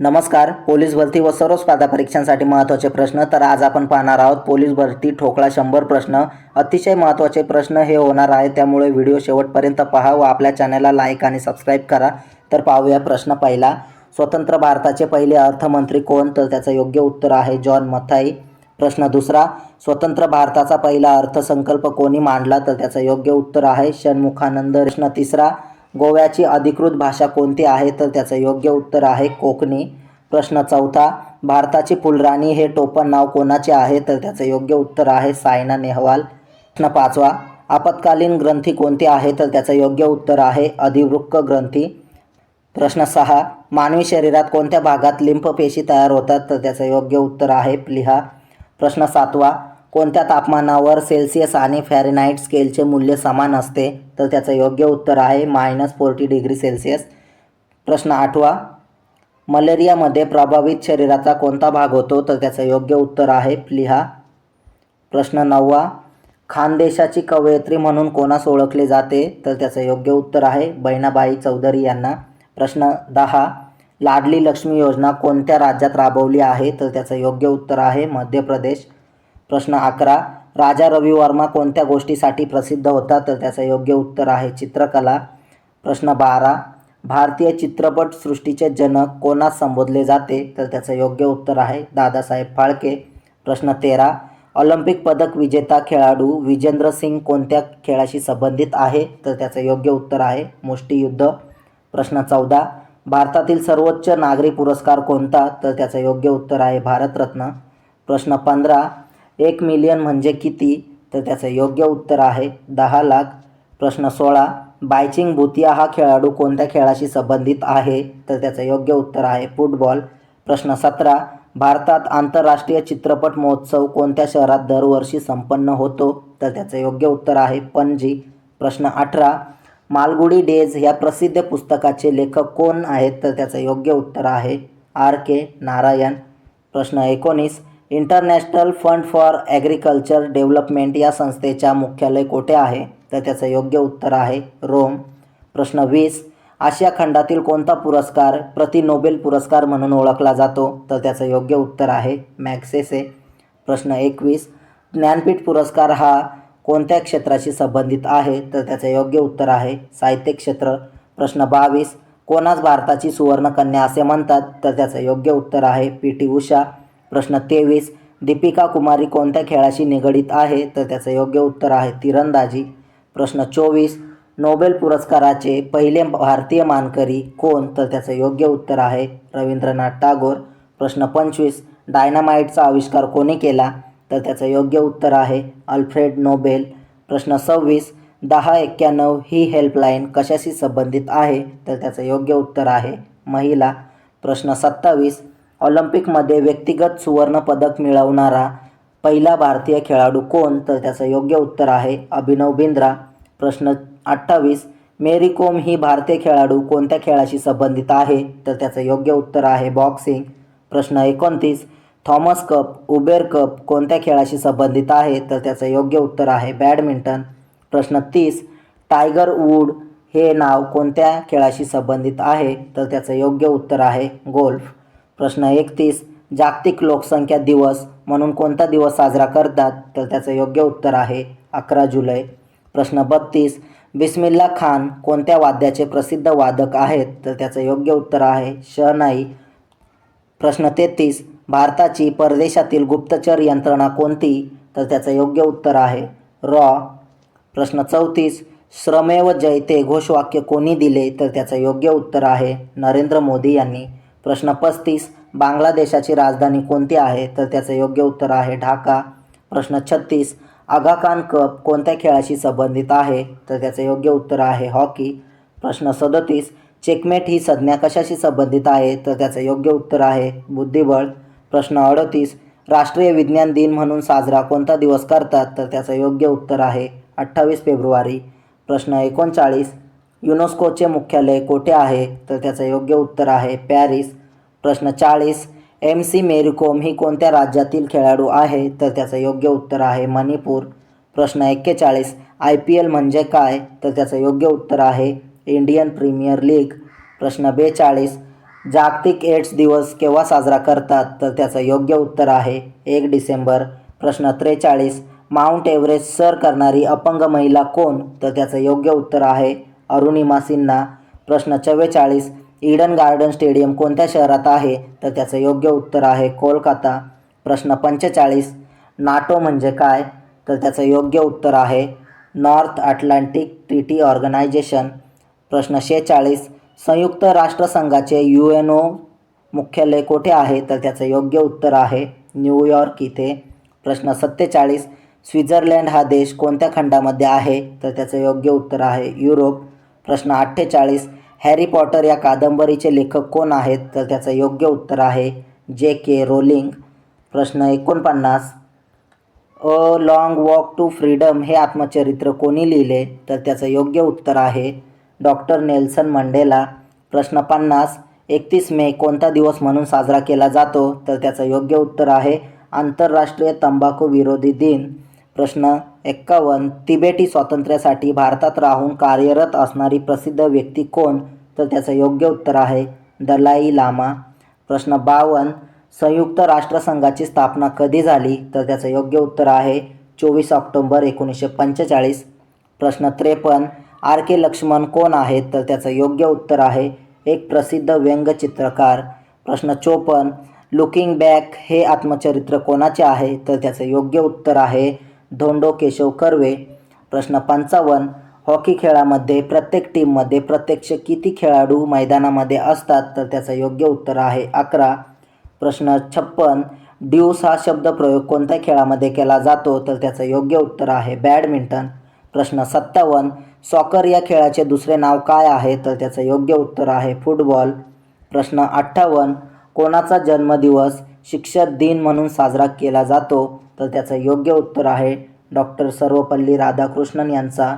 नमस्कार पोलीस भरती व सर्व स्पर्धा परीक्षांसाठी महत्त्वाचे प्रश्न तर आज आपण पाहणार आहोत पोलीस भरती ठोकळा शंभर प्रश्न. अतिशय महत्त्वाचे प्रश्न हे होणार आहे त्यामुळे व्हिडिओ शेवटपर्यंत पहा व आपल्या चॅनलला लाईक आणि सबस्क्राईब करा. तर पाहूया प्रश्न पहिला. स्वतंत्र भारताचे पहिले अर्थमंत्री कोण? तर त्याचं योग्य उत्तर आहे जॉन मथाई. प्रश्न दुसरा. स्वतंत्र भारताचा पहिला अर्थसंकल्प कोणी मांडला? तर त्याचं योग्य उत्तर आहे षण्मुखानंद. प्रश्न तिसरा. गोव्याची अधिकृत भाषा कोणती आहे तर त्याचं योग्य उत्तर आहे कोकणी. प्रश्न चौथा भारताची फुलराणी हे टोपण नाव कोणाचे आहे तर त्याचं योग्य उत्तर आहे सायना नेहवाल. प्रश्न पाचवा आपत्कालीन ग्रंथी कोणती आहे तर त्याचं योग्य उत्तर आहे अधिवृक्क ग्रंथी. प्रश्न सहा मानवी शरीरात कोणत्या भागात लिंफपेशी तयार होतात तर त्याचं योग्य उत्तर आहे प्लिहा. प्रश्न सातवा कोणत्या तापमानावर सेल्सिअस आणि फॅरेनाईट स्केलचे मूल्य समान असते? तर त्याचं योग्य उत्तर आहे मायनस फोर्टी डिग्री सेल्सिअस. प्रश्न आठवा. मलेरियामध्ये प्रभावित शरीराचा कोणता भाग होतो? तर त्याचं योग्य उत्तर आहे प्लिहा. प्रश्न नववा. खानदेशाची कवयित्री म्हणून कोणास ओळखले जाते? तर त्याचं योग्य उत्तर आहे बहिणाबाई चौधरी यांना. प्रश्न दहा. लाडली लक्ष्मी योजना कोणत्या राज्यात राबवली आहे? तर त्याचं योग्य उत्तर आहे मध्य प्रदेश. प्रश्न अकरा. राजा रवी वर्मा कोणत्या गोष्टीसाठी प्रसिद्ध होता? तर त्याचं योग्य उत्तर आहे चित्रकला. प्रश्न बारा. भारतीय चित्रपट सृष्टीचे जनक कोणास संबोधले जाते? तर त्याचं योग्य उत्तर आहे दादासाहेब फाळके. प्रश्न तेरा. ऑलिम्पिक पदक विजेता खेळाडू विजेंद्र सिंग कोणत्या खेळाशी संबंधित आहे? तर त्याचं योग्य उत्तर आहे मुष्टीयुद्ध प्रश्न चौदा. भारतातील सर्वोच्च नागरी पुरस्कार कोणता? तर त्याचं योग्य उत्तर आहे भारतरत्न. प्रश्न पंधरा. एक मिलियन म्हणजे किती? तर त्याचं योग्य उत्तर आहे दहा लाख. प्रश्न सोळा बायचिंग भुतिया हा खेळाडू कोणत्या खेळाशी संबंधित आहे? तर त्याचं योग्य उत्तर आहे फुटबॉल. प्रश्न सतरा भारतात आंतरराष्ट्रीय चित्रपट महोत्सव कोणत्या शहरात दरवर्षी संपन्न होतो? तर त्याचं योग्य उत्तर आहे पणजी. प्रश्न अठरा मालगुडी डेज या प्रसिद्ध पुस्तकाचे लेखक कोण आहेत? तर त्याचं योग्य उत्तर आहे आर के नारायण. प्रश्न एकोणीस International Fund for Agriculture Development या संस्थेच्या मुख्यालय कोठे आहे? तर त्याचं योग्य उत्तर आहे रोम. प्रश्न वीस. आशिया खंडातील कोणता पुरस्कार प्रति नोबेल पुरस्कार म्हणून ओळखला जातो? तर त्याचं योग्य उत्तर आहे मॅक्सेसे प्रश्न एकवीस. ज्ञानपीठ पुरस्कार हा कोणत्या क्षेत्राशी संबंधित आहे? तर त्याचं योग्य उत्तर आहे साहित्य क्षेत्र. प्रश्न बावीस. कोणाच भारताची सुवर्णकन्या असे म्हणतात? तर त्याचं योग्य उत्तर आहे पी टी उषा. प्रश्न तेवीस. दीपिका कुमारी कोणत्या खेळाशी निगडीत आहे? तर त्याचं योग्य उत्तर आहे तिरंदाजी. प्रश्न चोवीस. नोबेल पुरस्काराचे पहिले भारतीय मानकरी कोण? तर त्याचं योग्य उत्तर आहे रवींद्रनाथ टागोर. प्रश्न पंचवीस. डायनामाइटचा आविष्कार कोणी केला? तर त्याचं योग्य उत्तर आहे अल्फ्रेड नोबेल. प्रश्न सव्वीस. दहा एक्क्याण्णव ही हेल्पलाईन कशाशी संबंधित आहे? तर त्याचं योग्य उत्तर आहे महिला. प्रश्न सत्तावीस. ऑलिम्पिकमध्ये व्यक्तिगत सुवर्णपदक मिळवणारा पहिला भारतीय खेळाडू कोण? तर त्याचं योग्य उत्तर आहे अभिनव बिंद्रा. प्रश्न अठ्ठावीस मेरी कोम ही भारतीय खेळाडू कोणत्या खेळाशी संबंधित आहे? तर त्याचं योग्य उत्तर आहे बॉक्सिंग. प्रश्न एकोणतीस थॉमस कप उबेर कप कोणत्या खेळाशी संबंधित आहे? तर त्याचं योग्य उत्तर आहे बॅडमिंटन. प्रश्न तीस टायगर वूड हे नाव कोणत्या खेळाशी संबंधित आहे? तर त्याचं योग्य उत्तर आहे गोल्फ. प्रश्न एकतीस जागतिक लोकसंख्या दिवस म्हणून कोणता दिवस साजरा करतात? तर त्याचं योग्य उत्तर आहे अकरा जुलै. प्रश्न बत्तीस बिस्मिल्ला खान कोणत्या वाद्याचे प्रसिद्ध वादक आहेत? तर त्याचं योग्य उत्तर आहे शहनाई. प्रश्न तेहतीस भारताची परदेशातील गुप्तचर यंत्रणा कोणती? तर त्याचं योग्य उत्तर आहे रॉ. प्रश्न चौतीस श्रमेव जयते घोषवाक्य कोणी दिले? तर त्याचं योग्य उत्तर आहे नरेंद्र मोदी यांनी. प्रश्न पस्तीस बांगलादेशाची राजधानी कोणती आहे? तर त्याचं योग्य उत्तर आहे ढाका. प्रश्न छत्तीस आगा खान कप कोणत्या खेळाशी संबंधित आहे? तर त्याचं योग्य उत्तर आहे हॉकी. प्रश्न सदतीस चेकमेट ही संज्ञा कशाशी संबंधित आहे? तर त्याचं योग्य उत्तर आहे बुद्धिबळ. प्रश्न अडतीस राष्ट्रीय विज्ञान दिन म्हणून साजरा कोणता दिवस करतात? तर त्याचं योग्य उत्तर आहे अठ्ठावीस फेब्रुवारी. प्रश्न एकोणचाळीस युनेस्कोचे मुख्यालय कोठे आहे? तर त्याचं योग्य उत्तर आहे पॅरिस. प्रश्न चाळीस. एम सी मेरीकोम ही कोणत्या राज्यातील खेळाडू आहे? तर त्याचं योग्य उत्तर आहे मणिपूर. प्रश्न एक्केचाळीस. आय पी एल म्हणजे काय? तर त्याचं योग्य उत्तर आहे इंडियन प्रीमियर लीग. प्रश्न बेचाळीस. जागतिक एड्स दिवस केव्हा साजरा करतात? तर त्याचं योग्य उत्तर आहे एक डिसेंबर. प्रश्न त्रेचाळीस. माउंट एव्हरेस्ट सर करणारी अपंग महिला कोण? तर त्याचं योग्य उत्तर आहे अरुणिमा सिन्हा प्रश्न चव्वेचाळीस. ईडन गार्डन स्टेडियम कोणत्या शहरात आहे? तर त्याचं योग्य उत्तर आहे कोलकाता. प्रश्न पंचेचाळीस. नाटो म्हणजे काय? तर त्याचं योग्य उत्तर आहे नॉर्थ अटलांटिक ट्रिटी ऑर्गनायझेशन. प्रश्न शेहेचाळीस संयुक्त राष्ट्रसंघाचे यू एन ओ मुख्यालय कोठे आहे? तर त्याचं योग्य उत्तर आहे न्यूयॉर्क इथे. प्रश्न सत्तेचाळीस. स्वित्झर्लंड हा देश कोणत्या खंडामध्ये आहे? तर त्याचं योग्य उत्तर आहे युरोप. प्रश्न अठ्ठेचाळीस. हॅरी पॉटर या कादंबरीचे लेखक कोण आहेत? तर त्याचं योग्य उत्तर आहे जे के रोलिंग. प्रश्न एकोणपन्नास. A Long Walk to Freedom हे आत्मचरित्र कोणी लिहिले? तर त्याचं योग्य उत्तर आहे डॉक्टर नेल्सन मंडेला. प्रश्न पन्नास. एकतीस मे कोणता दिवस म्हणून साजरा केला जातो? तर त्याचं योग्य उत्तर आहे आंतरराष्ट्रीय तंबाखू विरोधी दिन. प्रश्न एक्कावन्न. तिबेटी स्वातंत्र्यासाठी भारतात राहून कार्यरत असणारी प्रसिद्ध व्यक्ती कोण? तर त्याचं योग्य उत्तर आहे दलाई लामा. प्रश्न बावन्न. संयुक्त राष्ट्रसंघाची स्थापना कधी झाली? तर त्याचं योग्य उत्तर आहे चोवीस ऑक्टोंबर एकोणीसशे पंचेचाळीस. प्रश्न त्रेपन्न. आर के लक्ष्मण कोण आहेत? तर त्याचं योग्य उत्तर आहे एक प्रसिद्ध व्यंगचित्रकार. प्रश्न चोपन्न. लुकिंग बॅक हे आत्मचरित्र कोणाचे आहे? तर त्याचं योग्य उत्तर आहे धोंडो केशव कर्वे प्रश्न पंचावन्न हॉकी खेळामध्ये प्रत्येक टीममध्ये प्रत्यक्ष किती खेळाडू मैदानामध्ये असतात तर त्याचं योग्य उत्तर आहे अकरा. प्रश्न छप्पन ड्यूस हा शब्दप्रयोग कोणत्या खेळामध्ये केला जातो तर त्याचं योग्य उत्तर आहे बॅडमिंटन. प्रश्न सत्तावन्न सॉकर या खेळाचे दुसरे नाव काय आहे तर त्याचं योग्य उत्तर आहे फुटबॉल. प्रश्न अठ्ठावन्न कोणाचा जन्मदिवस शिक्षक दिन म्हणून साजरा केला जातो तर त्याचं योग्य उत्तर आहे डॉक्टर सर्वपल्ली राधाकृष्णन यांचा.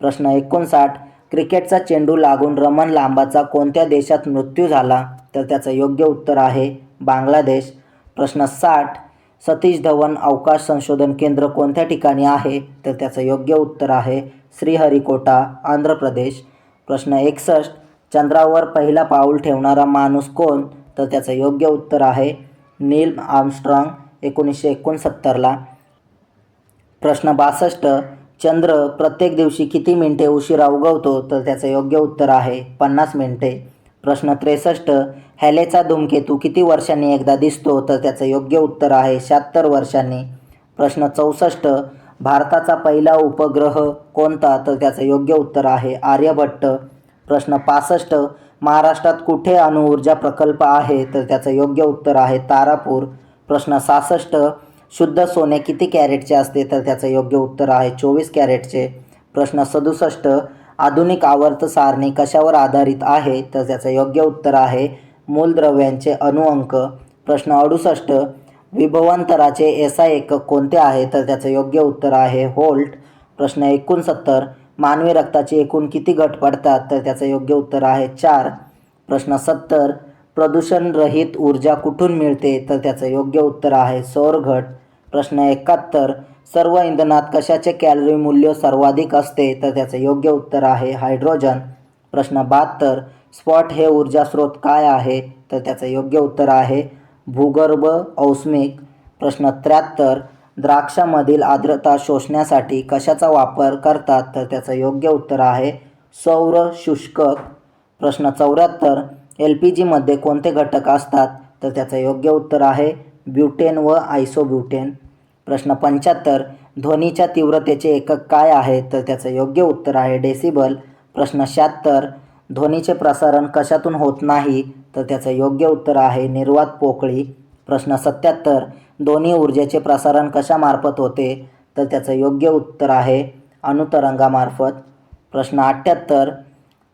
प्रश्न एकोणसाठ क्रिकेटचा चेंडू लागून रमन लांबाचा कोणत्या देशात मृत्यू झाला तर त्याचं योग्य उत्तर आहे बांगलादेश. प्रश्न साठ सतीश धवन अवकाश संशोधन केंद्र कोणत्या ठिकाणी आहे तर त्याचं योग्य उत्तर आहे श्रीहरिकोटा आंध्र प्रदेश. प्रश्न एकसष्ट चंद्रावर पहिला पाऊल ठेवणारा माणूस कोण तर त्याचं योग्य उत्तर आहे नील आर्मस्ट्रॉंग एकोणीसशे एकोणसत्तरला. प्रश्न बासष्ट चंद्र प्रत्येक दिवशी किती मिनटे उशिरा उगवतो? तर त्याचं योग्य उत्तर आहे पन्नास मिनटे. प्रश्न त्रेसष्ट हॅलेचा धूमकेतू किती वर्षांनी एकदा दिसतो? तर त्याचं योग्य उत्तर आहे शहात्तर वर्षांनी. प्रश्न चौसष्ट भारताचा पहिला उपग्रह कोणता? तर त्याचं योग्य उत्तर आहे आर्यभट्ट. प्रश्न पासष्ट महाराष्ट्रात कुठे अणुऊर्जा प्रकल्प आहे? तर त्याचं योग्य उत्तर आहे तारापूर. प्रश्न सहासष्ट शुद्ध सोने किती कॅरेटचे असते? तर त्याचं योग्य उत्तर आहे चोवीस कॅरेटचे. प्रश्न सदुसष्ट आधुनिक आवर्त सारणी कशावर आधारित आहे? तर त्याचं योग्य उत्तर आहे मूलद्रव्यांचे अणुअंक प्रश्न अडुसष्ट विभवांतराचे एस आय एकक कोणते आहे? तर त्याचं योग्य उत्तर आहे होल्ट प्रश्न एकोणसत्तर मानवी रक्ताचे एकूण किती गट पडतात तर त्याचं योग्य उत्तर आहे चार. प्रश्न सत्तर. प्रदूषणरहित ऊर्जा कुठून मिळते तर त्याचं योग्य उत्तर आहे सौरघट प्रश्न एकाहत्तर. सर्व इंधनात कशाचे कॅलरी मूल्य सर्वाधिक असते तर त्याचं योग्य उत्तर आहे हायड्रोजन. प्रश्न बहात्तर. स्पॉट हे ऊर्जा स्रोत काय आहे तर त्याचं योग्य उत्तर आहे भूगर्भ औष्मिक. प्रश्न त्र्याहत्तर. द्राक्षामधील आर्द्रता शोषण्यासाठी कशाचा वापर करतात तर त्याचं योग्य उत्तर आहे सौर शुष्कक प्रश्न चौऱ्याहत्तर एल पी जीमध्ये कोणते घटक असतात तर त्याचं योग्य उत्तर आहे ब्युटेन व आयसोब्युटेन. प्रश्न पंच्याहत्तर ध्वनीच्या तीव्रतेचे एकक काय आहे तर त्याचं योग्य उत्तर आहे डेसिबल. प्रश्न शहात्तर ध्वनीचे प्रसारण कशातून होत नाही तर त्याचं योग्य उत्तर आहे निर्वात पोकळी. प्रश्न सत्याहत्तर दोन्ही ऊर्जेचे प्रसारण कशामार्फत होते? तर त्याचं योग्य उत्तर आहे अणुतरंगामार्फत. प्रश्न अठ्ठ्याहत्तर.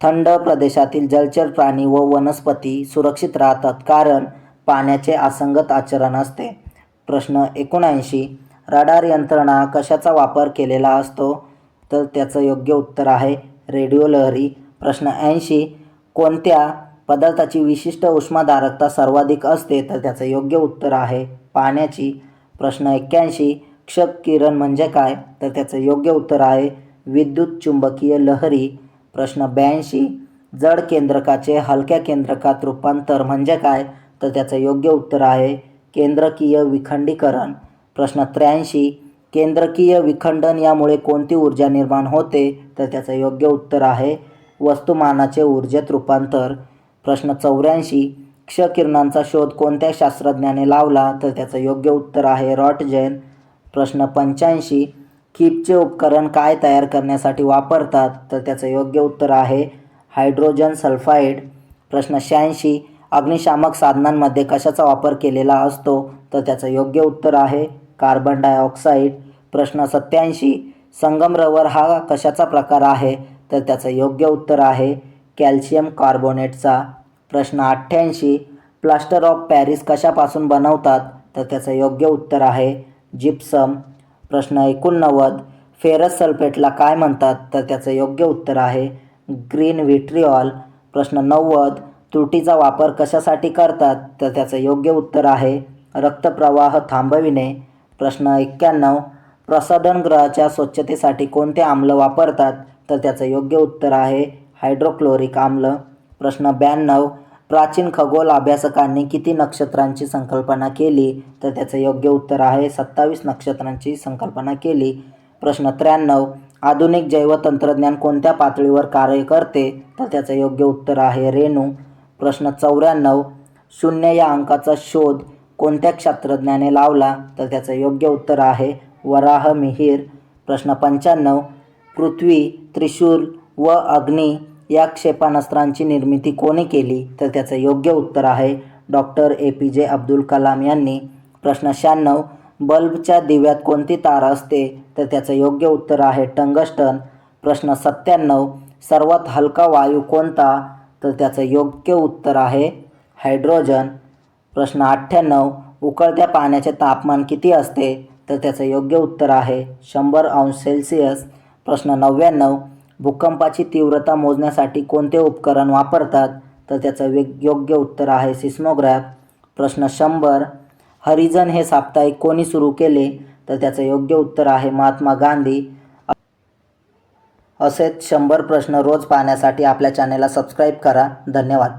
थंड प्रदेशातील जलचर प्राणी व वनस्पती सुरक्षित राहतात कारण पाण्याचे असंगत आचरण असते. प्रश्न एकोणऐंशी. रडार यंत्रणा कशाचा वापर केलेला असतो? तर त्याचं योग्य उत्तर आहे रेडिओ लहरी. प्रश्न ऐंशी. कोणत्या पदार्थाची विशिष्ट उष्माधारकता सर्वाधिक असते? तर त्याचं योग्य उत्तर आहे पाण्याची प्रश्न एक्क्याऐंशी. क्षक किरण म्हणजे काय? तर त्याचं योग्य उत्तर आहे विद्युत चुंबकीय लहरी. प्रश्न ब्याऐंशी. जड केंद्रकाचे हलक्या केंद्रकात रूपांतर म्हणजे काय? तर त्याचं योग्य उत्तर आहे केंद्रकीय विखंडीकरण. प्रश्न त्र्याऐंशी. केंद्रकीय विखंडन यामुळे कोणती ऊर्जा निर्माण होते? तर त्याचं योग्य उत्तर आहे वस्तुमानाचे ऊर्जेत रूपांतर. प्रश्न चौऱ्याऐंशी. क्ष किरणांचा शोध कोणत्या शास्त्रज्ञाने लावला तर त्याचं योग्य उत्तर आहे रॉट जैन. प्रश्न पंच्याऐंशी कीपचे उपकरण काय तयार करण्यासाठी वापरतात? तर त्याचं योग्य उत्तर आहे हायड्रोजन सल्फाईड प्रश्न शहाऐंशी अग्निशामक साधनांमध्ये कशाचा वापर केलेला असतो? तर त्याचं योग्य उत्तर आहे कार्बन डायऑक्साईड प्रश्न सत्याऐंशी संगमरवर हा कशाचा प्रकार आहे? तर त्याचं योग्य उत्तर आहे कॅल्शियम कार्बोनेटचा. प्रश्न अठ्ठ्याऐंशी. प्लास्टर ऑफ पॅरिस कशापासून बनवतात? तर त्याचं योग्य उत्तर आहे जिप्सम प्रश्न एकोणनव्वद. फेरस सल्फेटला काय म्हणतात? तर त्याचं योग्य उत्तर आहे ग्रीन व्हिट्रिऑल प्रश्न नव्वद. त्रुटीचा वापर कशासाठी करतात? तर त्याचं योग्य उत्तर आहे रक्तप्रवाह थांबविणे. प्रश्न एक्क्याण्णव. प्रसाधनगृहाच्या स्वच्छतेसाठी कोणते आम्ल वापरतात? तर त्याचं योग्य उत्तर आहे हायड्रोक्लोरिक आम्ल. प्रश्न ब्याण्णव. प्राचीन खगोल अभ्यासकांनी किती नक्षत्रांची संकल्पना केली? तर त्याचं योग्य उत्तर आहे सत्तावीस नक्षत्रांची संकल्पना केली. प्रश्न त्र्याण्णव आधुनिक जैवतंत्रज्ञान कोणत्या पातळीवर कार्य करते? तर त्याचं योग्य उत्तर आहे रेणू. प्रश्न चौऱ्याण्णव शून्य या अंकाचा शोध कोणत्या शास्त्रज्ञाने लावला? तर त्याचं योग्य उत्तर आहे वराह मिहीर. प्रश्न पंच्याण्णव पृथ्वी त्रिशूल व अग्नी या क्षेपणास्त्रांची निर्मिती कोणी केली तर त्याचं योग्य उत्तर आहे डॉक्टर ए पी जे अब्दुल कलाम यांनी. प्रश्न शहाण्णव बल्बच्या दिव्यात कोणती तार असते तर त्याचं योग्य उत्तर आहे टंगस्टन. प्रश्न सत्त्याण्णव सर्वात हलका वायू कोणता तर त्याचं योग्य उत्तर आहे हायड्रोजन. प्रश्न अठ्ठ्याण्णव उकळत्या पाण्याचे तापमान किती असते तर त्याचं योग्य उत्तर आहे शंभर अंश सेल्सिअस. प्रश्न नव्याण्णव भूकंपाची तीव्रता मोजण्यासाठी कोणते उपकरण वापरतात? तर त्याचं वेग योग्य उत्तर आहे सिस्मोग्राफ. प्रश्न शंभर. हरिजन हे साप्ताहिक कोणी सुरू केले? तर त्याचं योग्य उत्तर आहे महात्मा गांधी. असेच शंभर प्रश्न रोज पाहण्यासाठी आपल्या चॅनेलला सबस्क्राईब करा. धन्यवाद.